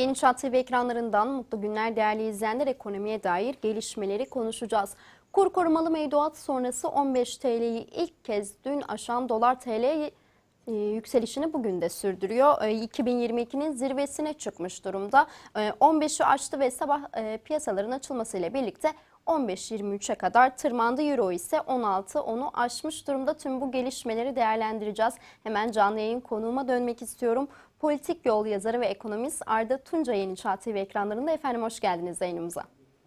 Yeni Çağ TV ekranlarından mutlu günler değerli izleyenler ekonomiye dair gelişmeleri konuşacağız. Kur korumalı mevduat sonrası 15 TL'yi ilk kez dün aşan dolar TL e, yükselişini bugün de sürdürüyor. E, 2022'nin zirvesine çıkmış durumda. E, 15'i aştı ve sabah e, piyasaların açılmasıyla birlikte 15-23'e kadar tırmandı. Euro ise 16-10'u aşmış durumda. Tüm bu gelişmeleri değerlendireceğiz. Hemen canlı yayın konuğuma dönmek istiyorum. Politik yol yazarı ve ekonomist Arda Tunca Yeni Çağ TV ekranlarında. Efendim hoş geldiniz yayınımıza.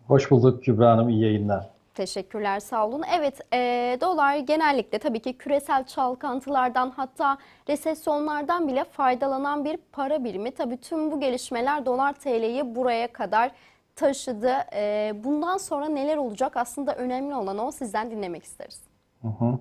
Hoş bulduk Kübra Hanım, iyi yayınlar. Teşekkürler, sağ olun. Evet, e, dolar genellikle tabii ki küresel çalkantılardan hatta resesyonlardan bile faydalanan bir para birimi. Tabii tüm bu gelişmeler dolar TL'yi buraya kadar taşıdı. E, bundan sonra neler olacak? Aslında önemli olan o. Sizden dinlemek isteriz. Hı hı.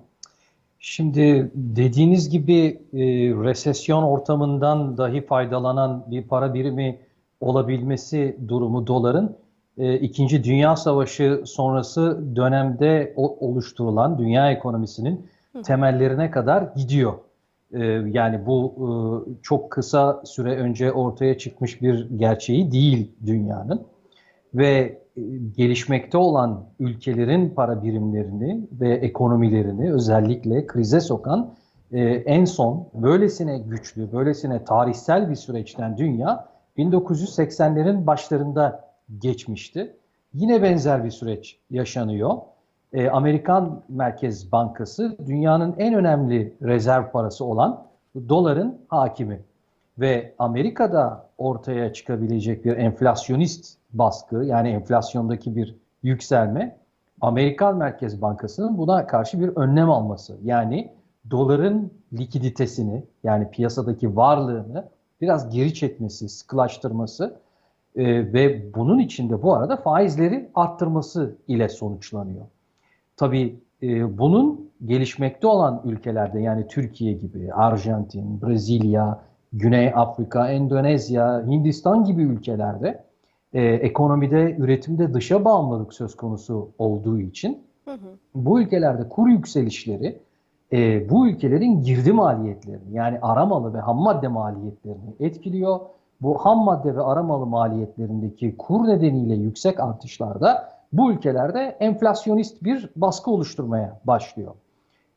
Şimdi dediğiniz gibi e, resesyon ortamından dahi faydalanan bir para birimi olabilmesi durumu doların e, İkinci Dünya Savaşı sonrası dönemde o, oluşturulan dünya ekonomisinin temellerine kadar gidiyor. E, yani bu e, çok kısa süre önce ortaya çıkmış bir gerçeği değil dünyanın ve e, gelişmekte olan ülkelerin para birimlerini ve ekonomilerini özellikle krize sokan e, en son böylesine güçlü, böylesine tarihsel bir süreçten dünya 1980'lerin başlarında geçmişti. Yine benzer bir süreç yaşanıyor. E, Amerikan Merkez Bankası dünyanın en önemli rezerv parası olan doların hakimi ve Amerika'da ortaya çıkabilecek bir enflasyonist baskı yani enflasyondaki bir yükselme Amerikan Merkez Bankası'nın buna karşı bir önlem alması. Yani doların likiditesini yani piyasadaki varlığını biraz geri çekmesi, sıkılaştırması e, ve bunun içinde bu arada faizleri arttırması ile sonuçlanıyor. Tabii e, bunun gelişmekte olan ülkelerde yani Türkiye gibi, Arjantin, Brezilya, Güney Afrika, Endonezya, Hindistan gibi ülkelerde e, ekonomide, üretimde dışa bağımlılık söz konusu olduğu için hı hı. bu ülkelerde kur yükselişleri e, bu ülkelerin girdi maliyetlerini yani aramalı ve ham madde maliyetlerini etkiliyor. Bu ham madde ve aramalı maliyetlerindeki kur nedeniyle yüksek artışlarda bu ülkelerde enflasyonist bir baskı oluşturmaya başlıyor.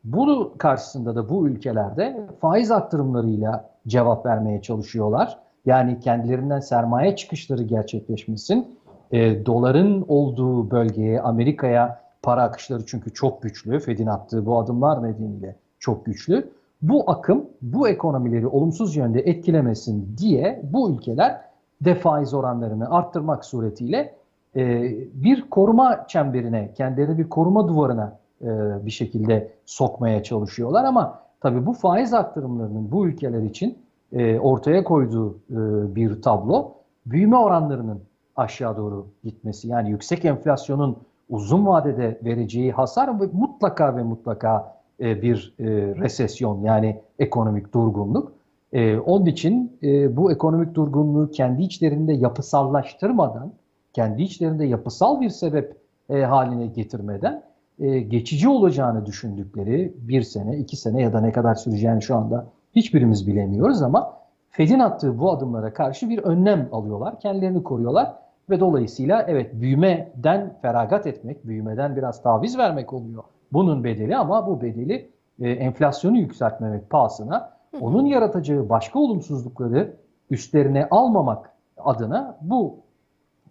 Bunu karşısında da bu ülkelerde faiz arttırımlarıyla cevap vermeye çalışıyorlar. Yani kendilerinden sermaye çıkışları gerçekleşmesin. E, doların olduğu bölgeye, Amerika'ya para akışları çünkü çok güçlü. Fed'in attığı bu adımlar nedeniyle çok güçlü. Bu akım bu ekonomileri olumsuz yönde etkilemesin diye bu ülkeler de faiz oranlarını arttırmak suretiyle e, bir koruma çemberine, kendilerini bir koruma duvarına e, bir şekilde sokmaya çalışıyorlar. Ama tabii bu faiz arttırımlarının bu ülkeler için e, ortaya koyduğu e, bir tablo büyüme oranlarının aşağı doğru gitmesi. Yani yüksek enflasyonun uzun vadede vereceği hasar ve mutlaka ve mutlaka e, bir e, resesyon yani ekonomik durgunluk. E, onun için e, bu ekonomik durgunluğu kendi içlerinde yapısallaştırmadan, kendi içlerinde yapısal bir sebep e, haline getirmeden e, geçici olacağını düşündükleri bir sene, iki sene ya da ne kadar süreceğini şu anda hiçbirimiz bilemiyoruz ama Fed'in attığı bu adımlara karşı bir önlem alıyorlar, kendilerini koruyorlar ve dolayısıyla evet büyümeden feragat etmek, büyümeden biraz taviz vermek oluyor bunun bedeli ama bu bedeli e, enflasyonu yükseltmemek pahasına onun yaratacağı başka olumsuzlukları üstlerine almamak adına bu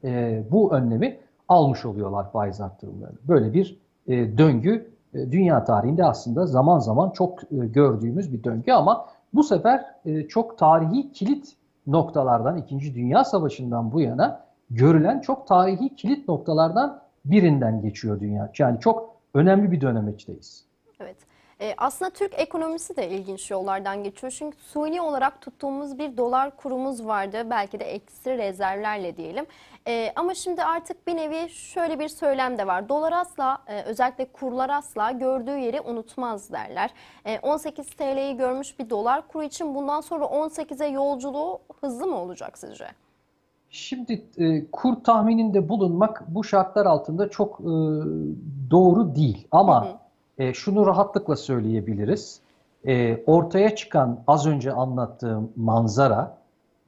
e, bu önlemi almış oluyorlar faiz arttırımlarını. Böyle bir e, döngü e, dünya tarihinde aslında zaman zaman çok e, gördüğümüz bir döngü ama bu sefer e, çok tarihi kilit noktalardan, İkinci Dünya Savaşı'ndan bu yana görülen çok tarihi kilit noktalardan birinden geçiyor dünya. Yani çok önemli bir dönemeçteyiz. Evet. E, aslında Türk ekonomisi de ilginç yollardan geçiyor. Çünkü suni olarak tuttuğumuz bir dolar kurumuz vardı. Belki de eksi rezervlerle diyelim. E, ama şimdi artık bir nevi şöyle bir söylem de var. Dolar asla e, özellikle kurlar asla gördüğü yeri unutmaz derler. E, 18 TL'yi görmüş bir dolar kuru için bundan sonra 18'e yolculuğu hızlı mı olacak sizce? Şimdi e, kur tahmininde bulunmak bu şartlar altında çok e, doğru değil. Ama hı hı. E, şunu rahatlıkla söyleyebiliriz. E, ortaya çıkan az önce anlattığım manzara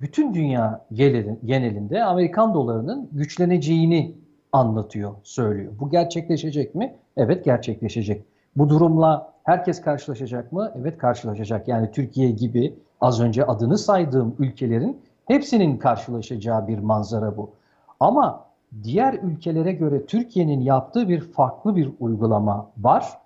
bütün dünya genelin- genelinde Amerikan dolarının güçleneceğini anlatıyor, söylüyor. Bu gerçekleşecek mi? Evet gerçekleşecek. Bu durumla herkes karşılaşacak mı? Evet karşılaşacak. Yani Türkiye gibi az önce adını saydığım ülkelerin hepsinin karşılaşacağı bir manzara bu. Ama diğer ülkelere göre Türkiye'nin yaptığı bir farklı bir uygulama var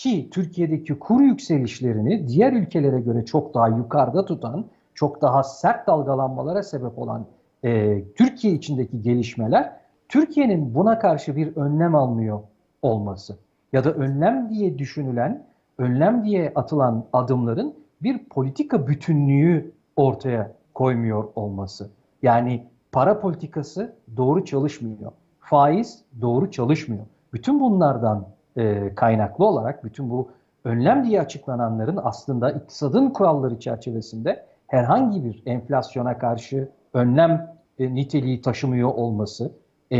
ki Türkiye'deki kur yükselişlerini diğer ülkelere göre çok daha yukarıda tutan, çok daha sert dalgalanmalara sebep olan e, Türkiye içindeki gelişmeler Türkiye'nin buna karşı bir önlem almıyor olması ya da önlem diye düşünülen, önlem diye atılan adımların bir politika bütünlüğü ortaya koymuyor olması. Yani para politikası doğru çalışmıyor. Faiz doğru çalışmıyor. Bütün bunlardan e, kaynaklı olarak bütün bu önlem diye açıklananların aslında iktisadın kuralları çerçevesinde herhangi bir enflasyona karşı önlem e, niteliği taşımıyor olması, e,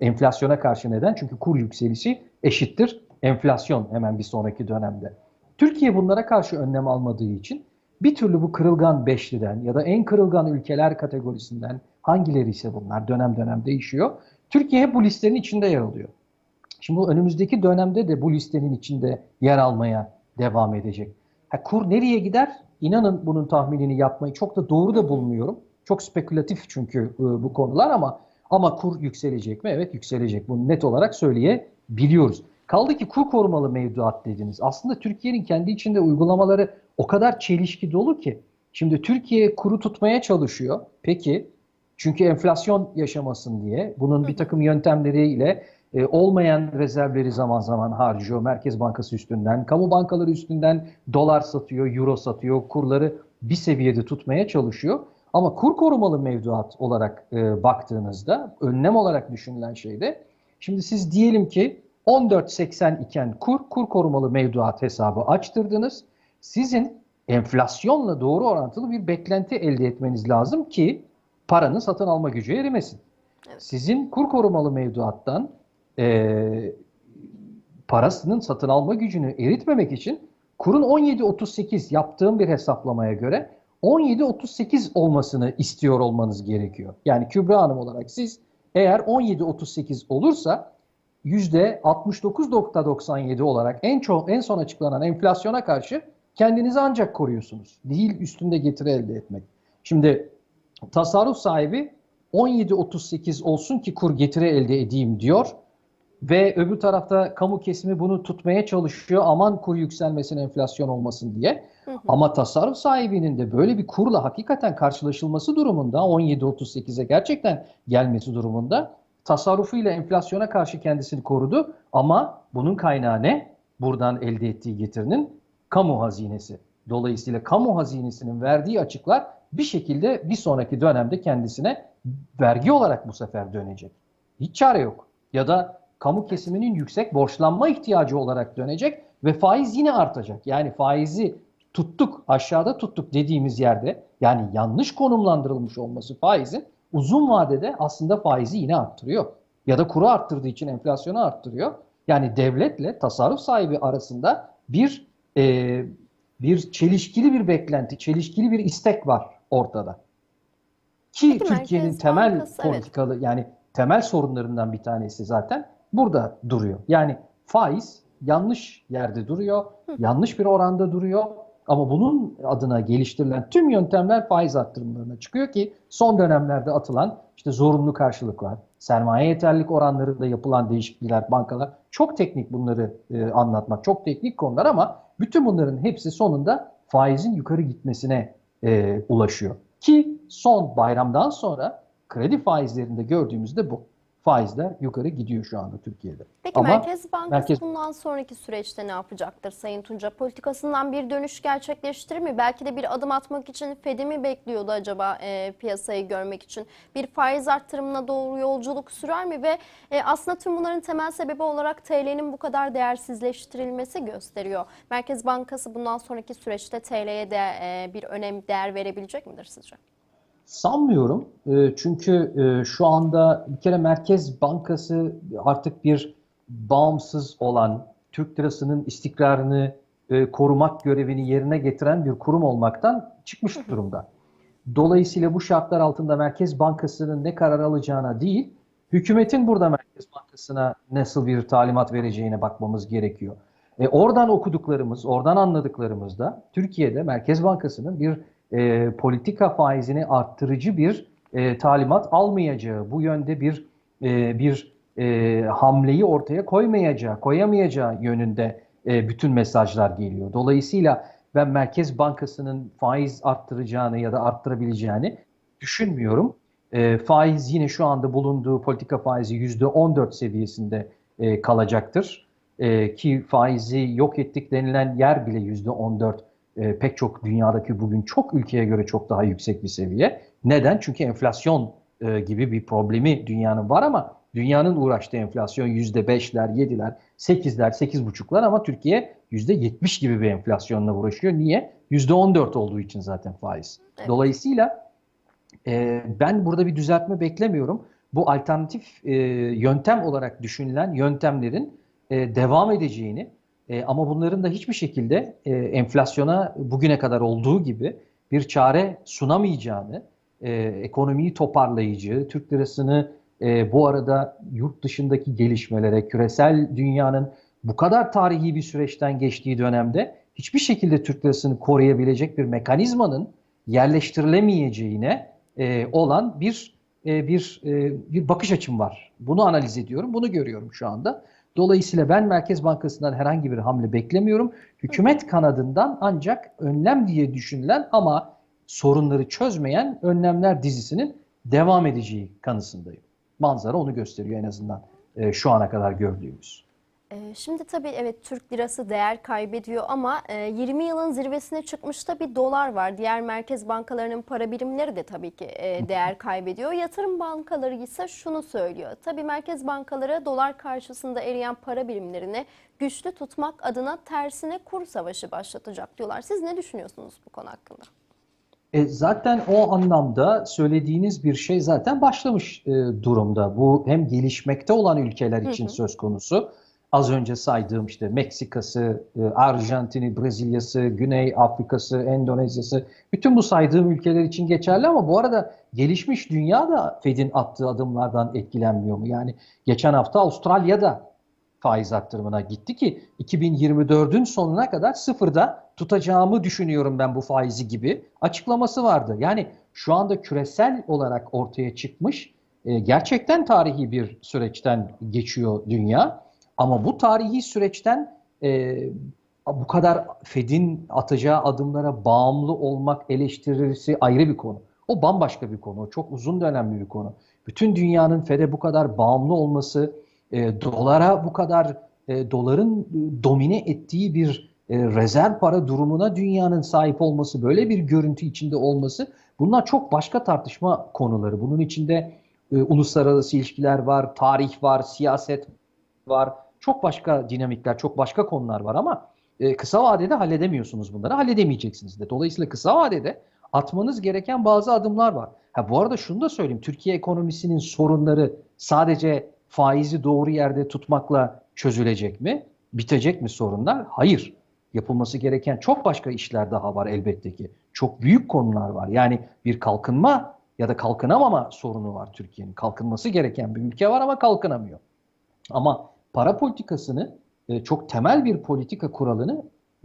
enflasyona karşı neden? Çünkü kur yükselişi eşittir enflasyon hemen bir sonraki dönemde. Türkiye bunlara karşı önlem almadığı için bir türlü bu kırılgan beşliden ya da en kırılgan ülkeler kategorisinden hangileri ise bunlar dönem dönem değişiyor. Türkiye hep bu listenin içinde yer alıyor. Şimdi bu önümüzdeki dönemde de bu listenin içinde yer almaya devam edecek. Ha, kur nereye gider? İnanın bunun tahminini yapmayı çok da doğru da bulmuyorum. Çok spekülatif çünkü e, bu konular ama ama kur yükselecek mi? Evet yükselecek. Bunu net olarak söyleyebiliyoruz. Kaldı ki kur korumalı mevduat dediniz. Aslında Türkiye'nin kendi içinde uygulamaları o kadar çelişki dolu ki. Şimdi Türkiye kuru tutmaya çalışıyor. Peki çünkü enflasyon yaşamasın diye bunun bir takım yöntemleriyle e, olmayan rezervleri zaman zaman harcıyor. Merkez Bankası üstünden, kamu bankaları üstünden dolar satıyor, euro satıyor, kurları bir seviyede tutmaya çalışıyor. Ama kur korumalı mevduat olarak e, baktığınızda önlem olarak düşünülen şey de şimdi siz diyelim ki 14.80 iken kur, kur korumalı mevduat hesabı açtırdınız. Sizin enflasyonla doğru orantılı bir beklenti elde etmeniz lazım ki paranın satın alma gücü erimesin. Evet. Sizin kur korumalı mevduattan e, parasının satın alma gücünü eritmemek için kurun 17.38 yaptığım bir hesaplamaya göre 17.38 olmasını istiyor olmanız gerekiyor. Yani Kübra Hanım olarak siz eğer 17.38 olursa %69.97 olarak en çok en son açıklanan enflasyona karşı kendinizi ancak koruyorsunuz. Değil üstünde getiri elde etmek. Şimdi tasarruf sahibi 17.38 olsun ki kur getiri elde edeyim diyor. Ve öbür tarafta kamu kesimi bunu tutmaya çalışıyor. Aman kur yükselmesin enflasyon olmasın diye. Hı hı. Ama tasarruf sahibinin de böyle bir kurla hakikaten karşılaşılması durumunda 17.38'e gerçekten gelmesi durumunda tasarrufuyla enflasyona karşı kendisini korudu. Ama bunun kaynağı ne? Buradan elde ettiği getirinin kamu hazinesi. Dolayısıyla kamu hazinesinin verdiği açıklar bir şekilde bir sonraki dönemde kendisine vergi olarak bu sefer dönecek. Hiç çare yok. Ya da kamu kesiminin yüksek borçlanma ihtiyacı olarak dönecek ve faiz yine artacak. Yani faizi tuttuk, aşağıda tuttuk dediğimiz yerde yani yanlış konumlandırılmış olması faizin uzun vadede aslında faizi yine arttırıyor. Ya da kuru arttırdığı için enflasyonu arttırıyor. Yani devletle tasarruf sahibi arasında bir e, bir çelişkili bir beklenti, çelişkili bir istek var ortada. Ki Türkiye'nin temel Bankası, evet. politikalı yani temel sorunlarından bir tanesi zaten burada duruyor. Yani faiz yanlış yerde duruyor, yanlış bir oranda duruyor. Ama bunun adına geliştirilen tüm yöntemler faiz arttırımlarına çıkıyor ki son dönemlerde atılan işte zorunlu karşılıklar, sermaye yeterlilik oranlarında yapılan değişiklikler, bankalar çok teknik bunları e, anlatmak, çok teknik konular ama bütün bunların hepsi sonunda faizin yukarı gitmesine e, ulaşıyor. Ki son bayramdan sonra kredi faizlerinde gördüğümüzde bu. Faizler yukarı gidiyor şu anda Türkiye'de. Peki Ama Merkez Bankası Merkez- bundan sonraki süreçte ne yapacaktır Sayın Tunca? Politikasından bir dönüş gerçekleştirir mi? Belki de bir adım atmak için Fed'i mi bekliyordu acaba e, piyasayı görmek için? Bir faiz arttırımına doğru yolculuk sürer mi? Ve e, aslında tüm bunların temel sebebi olarak TL'nin bu kadar değersizleştirilmesi gösteriyor. Merkez Bankası bundan sonraki süreçte TL'ye de e, bir önem, değer verebilecek midir sizce? Sanmıyorum. E, Çünkü e, şu anda bir kere Merkez Bankası artık bir bağımsız olan Türk lirasının istikrarını e, korumak görevini yerine getiren bir kurum olmaktan çıkmış durumda. Dolayısıyla bu şartlar altında Merkez Bankası'nın ne karar alacağına değil, hükümetin burada Merkez Bankası'na nasıl bir talimat vereceğine bakmamız gerekiyor. E, oradan okuduklarımız, oradan anladıklarımız da Türkiye'de Merkez Bankası'nın bir e, politika faizini arttırıcı bir e, talimat almayacağı, bu yönde bir e, bir e, hamleyi ortaya koymayacağı, koyamayacağı yönünde e, bütün mesajlar geliyor. Dolayısıyla ben Merkez Bankası'nın faiz arttıracağını ya da arttırabileceğini düşünmüyorum. E, faiz yine şu anda bulunduğu politika faizi %14 seviyesinde e, kalacaktır. E, ki faizi yok ettik denilen yer bile %14 e, pek çok dünyadaki bugün çok ülkeye göre çok daha yüksek bir seviye. Neden? Çünkü enflasyon e, gibi bir problemi dünyanın var ama dünyanın uğraştığı enflasyon %5'ler, 7'ler, 8'ler, 8,5'lar ama Türkiye %70 gibi bir enflasyonla uğraşıyor. Niye? %14 olduğu için zaten faiz. Evet. Dolayısıyla e, ben burada bir düzeltme beklemiyorum. Bu alternatif e, yöntem olarak düşünülen yöntemlerin e, devam edeceğini e, ama bunların da hiçbir şekilde e, enflasyona bugüne kadar olduğu gibi bir çare sunamayacağını, e, ekonomiyi toparlayıcı, Türk lirasını e, bu arada yurt dışındaki gelişmelere, küresel dünyanın bu kadar tarihi bir süreçten geçtiği dönemde hiçbir şekilde Türk lirasını koruyabilecek bir mekanizmanın yerleştirilemeyeceğine e, olan bir e, bir e, bir bakış açım var. Bunu analiz ediyorum, bunu görüyorum şu anda. Dolayısıyla ben Merkez Bankası'ndan herhangi bir hamle beklemiyorum. Hükümet kanadından ancak önlem diye düşünülen ama sorunları çözmeyen önlemler dizisinin devam edeceği kanısındayım. Manzara onu gösteriyor en azından e, şu ana kadar gördüğümüz. Ee, Şimdi tabii evet Türk lirası değer kaybediyor ama e, 20 yılın zirvesine çıkmışta bir dolar var. Diğer merkez bankalarının para birimleri de tabii ki e, değer kaybediyor. Yatırım bankaları ise şunu söylüyor. Tabii merkez bankaları dolar karşısında eriyen para birimlerini güçlü tutmak adına tersine kur savaşı başlatacak diyorlar. Siz ne düşünüyorsunuz bu konu hakkında? E, zaten o anlamda söylediğiniz bir şey zaten başlamış e, durumda. Bu hem gelişmekte olan ülkeler için Hı hı. söz konusu. Az önce saydığım işte Meksika'sı, e, Arjantin'i, Brezilya'sı, Güney Afrika'sı, Endonezya'sı bütün bu saydığım ülkeler için geçerli ama bu arada gelişmiş dünya da Fed'in attığı adımlardan etkilenmiyor mu? Yani geçen hafta Avustralya'da faiz arttırımına gitti ki 2024'ün sonuna kadar sıfırda tutacağımı düşünüyorum ben bu faizi gibi açıklaması vardı. Yani şu anda küresel olarak ortaya çıkmış e, gerçekten tarihi bir süreçten geçiyor dünya. Ama bu tarihi süreçten e, bu kadar Fed'in atacağı adımlara bağımlı olmak eleştirisi ayrı bir konu. O bambaşka bir konu. O çok uzun dönemli bir konu. Bütün dünyanın Fed'e bu kadar bağımlı olması, e, dolara bu kadar e, doların e, domine ettiği bir e, rezerv para durumuna dünyanın sahip olması, böyle bir görüntü içinde olması bunlar çok başka tartışma konuları. Bunun içinde e, uluslararası ilişkiler var, tarih var, siyaset var. Çok başka dinamikler, çok başka konular var ama e, kısa vadede halledemiyorsunuz bunları. Halledemeyeceksiniz de. Dolayısıyla kısa vadede atmanız gereken bazı adımlar var. Ha bu arada şunu da söyleyeyim. Türkiye ekonomisinin sorunları sadece faizi doğru yerde tutmakla çözülecek mi? Bitecek mi sorunlar? Hayır. Yapılması gereken çok başka işler daha var elbette ki. Çok büyük konular var. Yani bir kalkınma ya da kalkınamama sorunu var Türkiye'nin. Kalkınması gereken bir ülke var ama kalkınamıyor. Ama para politikasını e, çok temel bir politika kuralını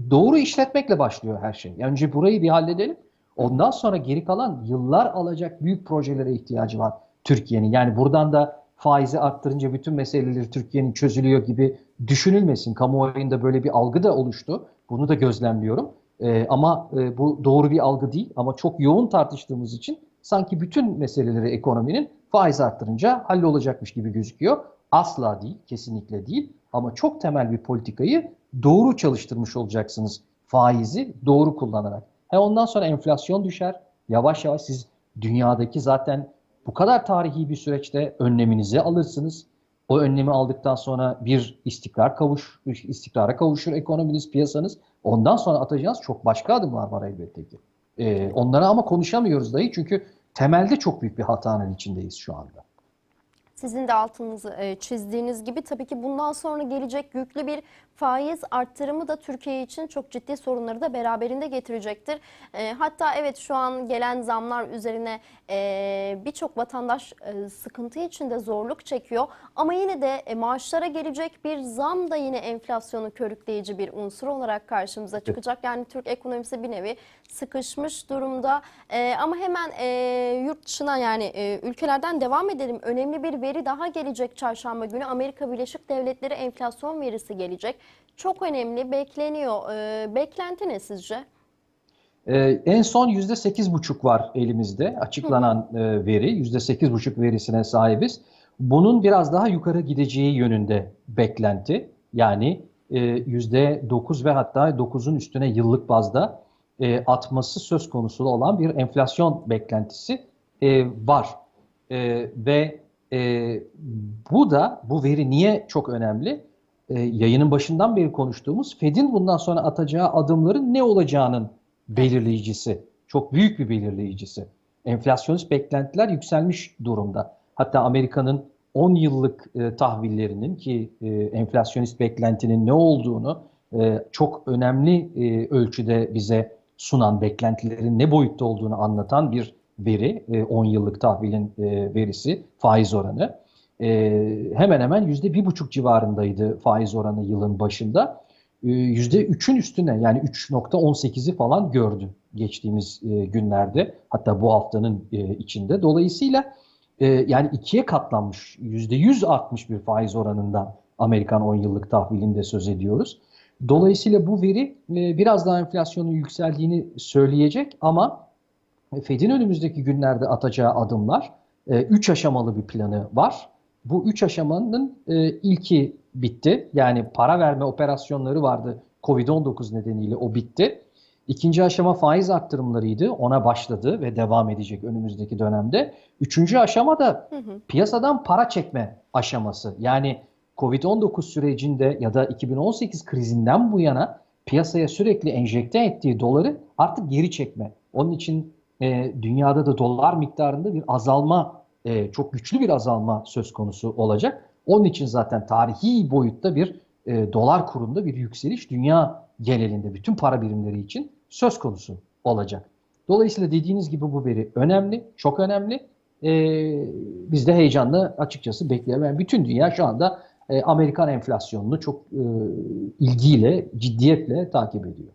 doğru işletmekle başlıyor her şey. Yani önce burayı bir halledelim. Ondan sonra geri kalan yıllar alacak büyük projelere ihtiyacı var Türkiye'nin. Yani buradan da faizi arttırınca bütün meseleleri Türkiye'nin çözülüyor gibi düşünülmesin. Kamuoyunda böyle bir algı da oluştu. Bunu da gözlemliyorum. E, ama e, bu doğru bir algı değil. Ama çok yoğun tartıştığımız için sanki bütün meseleleri ekonominin faiz arttırınca hallolacakmış gibi gözüküyor. Asla değil, kesinlikle değil. Ama çok temel bir politikayı doğru çalıştırmış olacaksınız faizi doğru kullanarak. He ondan sonra enflasyon düşer. Yavaş yavaş siz dünyadaki zaten bu kadar tarihi bir süreçte önleminizi alırsınız. O önlemi aldıktan sonra bir istikrar kavuş, istikrara kavuşur ekonominiz, piyasanız. Ondan sonra atacağınız çok başka adımlar var elbette ki. Ee, onları ama konuşamıyoruz dahi çünkü temelde çok büyük bir hatanın içindeyiz şu anda. Sizin de altınızı e, çizdiğiniz gibi tabii ki bundan sonra gelecek yüklü bir faiz arttırımı da Türkiye için çok ciddi sorunları da beraberinde getirecektir. E, hatta evet şu an gelen zamlar üzerine e, birçok vatandaş e, sıkıntı içinde zorluk çekiyor. Ama yine de e, maaşlara gelecek bir zam da yine enflasyonu körükleyici bir unsur olarak karşımıza çıkacak. Yani Türk ekonomisi bir nevi sıkışmış durumda. E, ama hemen e, yurt dışına yani e, ülkelerden devam edelim. Önemli bir veri daha gelecek çarşamba günü. Amerika Birleşik Devletleri enflasyon verisi gelecek. Çok önemli, bekleniyor. E, beklenti ne sizce? Ee, en son %8,5 var elimizde açıklanan e, veri. %8,5 verisine sahibiz. Bunun biraz daha yukarı gideceği yönünde beklenti. Yani e, %9 ve hatta 9'un üstüne yıllık bazda e, atması söz konusu olan bir enflasyon beklentisi e, var. E, ve e, bu da bu veri niye çok önemli? E, yayının başından beri konuştuğumuz Fed'in bundan sonra atacağı adımların ne olacağının belirleyicisi. Çok büyük bir belirleyicisi. Enflasyonist beklentiler yükselmiş durumda. Hatta Amerika'nın 10 yıllık e, tahvillerinin ki e, enflasyonist beklentinin ne olduğunu e, çok önemli e, ölçüde bize sunan beklentilerin ne boyutta olduğunu anlatan bir veri. E, 10 yıllık tahvilin e, verisi, faiz oranı. E, hemen hemen %1,5 civarındaydı faiz oranı yılın başında. %3'ün üstüne yani 3.18'i falan gördü geçtiğimiz e, günlerde hatta bu haftanın e, içinde. Dolayısıyla e, yani ikiye katlanmış %100 artmış bir faiz oranından Amerikan 10 yıllık tahvilinde söz ediyoruz. Dolayısıyla bu veri biraz daha enflasyonun yükseldiğini söyleyecek ama Fed'in önümüzdeki günlerde atacağı adımlar 3 aşamalı bir planı var. Bu 3 aşamanın ilki bitti. Yani para verme operasyonları vardı. Covid-19 nedeniyle o bitti. İkinci aşama faiz arttırımlarıydı. Ona başladı ve devam edecek önümüzdeki dönemde. Üçüncü aşama da piyasadan para çekme aşaması. Yani Covid-19 sürecinde ya da 2018 krizinden bu yana piyasaya sürekli enjekte ettiği doları artık geri çekme. Onun için e, dünyada da dolar miktarında bir azalma, e, çok güçlü bir azalma söz konusu olacak. Onun için zaten tarihi boyutta bir e, dolar kurunda bir yükseliş dünya genelinde bütün para birimleri için söz konusu olacak. Dolayısıyla dediğiniz gibi bu veri önemli, çok önemli. E, biz de heyecanla açıkçası bekleyelim. Yani bütün dünya şu anda e, Amerikan enflasyonunu çok e, ilgiyle, ciddiyetle takip ediyor.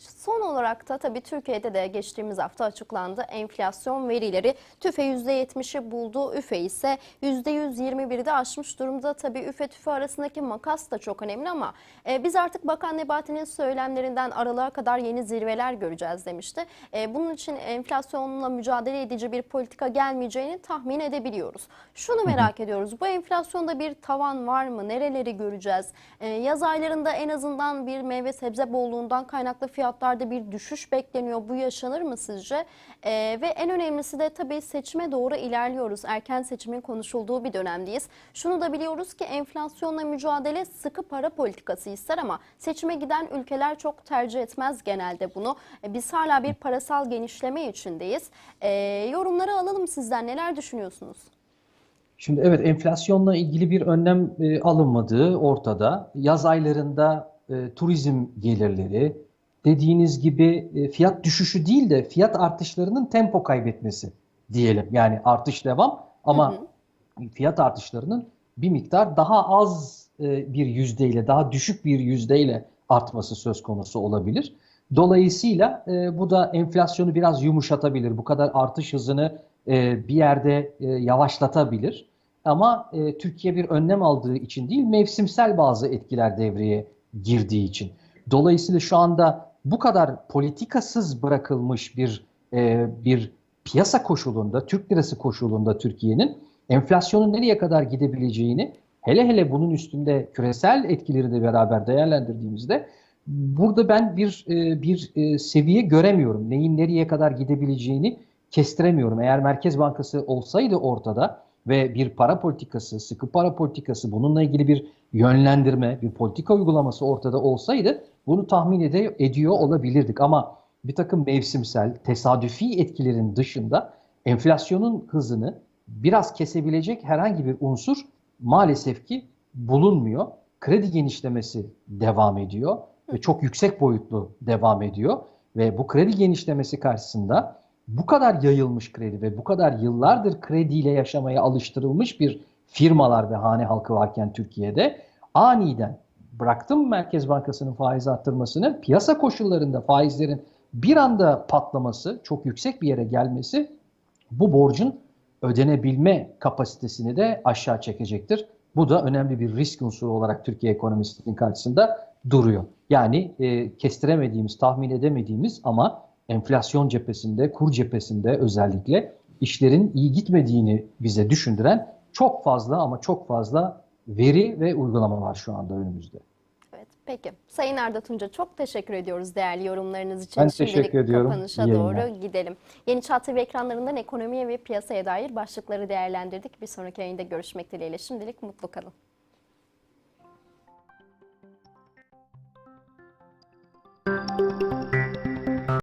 Son olarak da tabii Türkiye'de de geçtiğimiz hafta açıklandı enflasyon verileri. TÜFE %70'i buldu, üfe ise %121'i de aşmış durumda. Tabii üfe tüfe arasındaki makas da çok önemli ama e, biz artık Bakan Nebati'nin söylemlerinden aralığa kadar yeni zirveler göreceğiz demişti. E, bunun için enflasyonla mücadele edici bir politika gelmeyeceğini tahmin edebiliyoruz. Şunu merak ediyoruz, bu enflasyonda bir tavan var mı? Nereleri göreceğiz? E, yaz aylarında en azından bir meyve sebze bolluğundan kaynaklı fiyatlarda bir düşüş bekleniyor. Bu yaşanır mı sizce? Ee, ve en önemlisi de tabii seçime doğru ilerliyoruz. Erken seçimin konuşulduğu bir dönemdeyiz. Şunu da biliyoruz ki enflasyonla mücadele sıkı para politikası ister ama seçime giden ülkeler çok tercih etmez genelde bunu. Ee, biz hala bir parasal genişleme içindeyiz. Ee, yorumları alalım sizden. Neler düşünüyorsunuz? Şimdi evet enflasyonla ilgili bir önlem e, alınmadığı ortada. Yaz aylarında e, turizm gelirleri, dediğiniz gibi e, fiyat düşüşü değil de fiyat artışlarının tempo kaybetmesi diyelim. Yani artış devam ama hı hı. fiyat artışlarının bir miktar daha az e, bir yüzdeyle, daha düşük bir yüzdeyle artması söz konusu olabilir. Dolayısıyla e, bu da enflasyonu biraz yumuşatabilir. Bu kadar artış hızını bir yerde yavaşlatabilir. Ama Türkiye bir önlem aldığı için değil, mevsimsel bazı etkiler devreye girdiği için. Dolayısıyla şu anda bu kadar politikasız bırakılmış bir e, bir piyasa koşulunda, Türk lirası koşulunda Türkiye'nin enflasyonun nereye kadar gidebileceğini, hele hele bunun üstünde küresel etkileri de beraber değerlendirdiğimizde burada ben bir e, bir e, seviye göremiyorum. Neyin nereye kadar gidebileceğini kestiremiyorum. Eğer Merkez Bankası olsaydı ortada ve bir para politikası, sıkı para politikası, bununla ilgili bir yönlendirme, bir politika uygulaması ortada olsaydı bunu tahmin ede ediyor olabilirdik. Ama bir takım mevsimsel, tesadüfi etkilerin dışında enflasyonun hızını biraz kesebilecek herhangi bir unsur maalesef ki bulunmuyor. Kredi genişlemesi devam ediyor ve çok yüksek boyutlu devam ediyor ve bu kredi genişlemesi karşısında bu kadar yayılmış kredi ve bu kadar yıllardır krediyle yaşamaya alıştırılmış bir firmalar ve hane halkı varken Türkiye'de aniden bıraktım Merkez Bankası'nın faiz arttırmasını piyasa koşullarında faizlerin bir anda patlaması, çok yüksek bir yere gelmesi bu borcun ödenebilme kapasitesini de aşağı çekecektir. Bu da önemli bir risk unsuru olarak Türkiye ekonomisinin karşısında duruyor. Yani e, kestiremediğimiz, tahmin edemediğimiz ama enflasyon cephesinde, kur cephesinde özellikle işlerin iyi gitmediğini bize düşündüren çok fazla ama çok fazla veri ve uygulama var şu anda önümüzde. Evet, peki. Sayın Arda Tunca çok teşekkür ediyoruz değerli yorumlarınız için. Ben Şimdilik teşekkür ediyorum. kapanışa İyi doğru yayınlar. gidelim. Yeni Çağ TV ekranlarından ekonomiye ve piyasaya dair başlıkları değerlendirdik. Bir sonraki yayında görüşmek dileğiyle. Şimdilik mutlu kalın.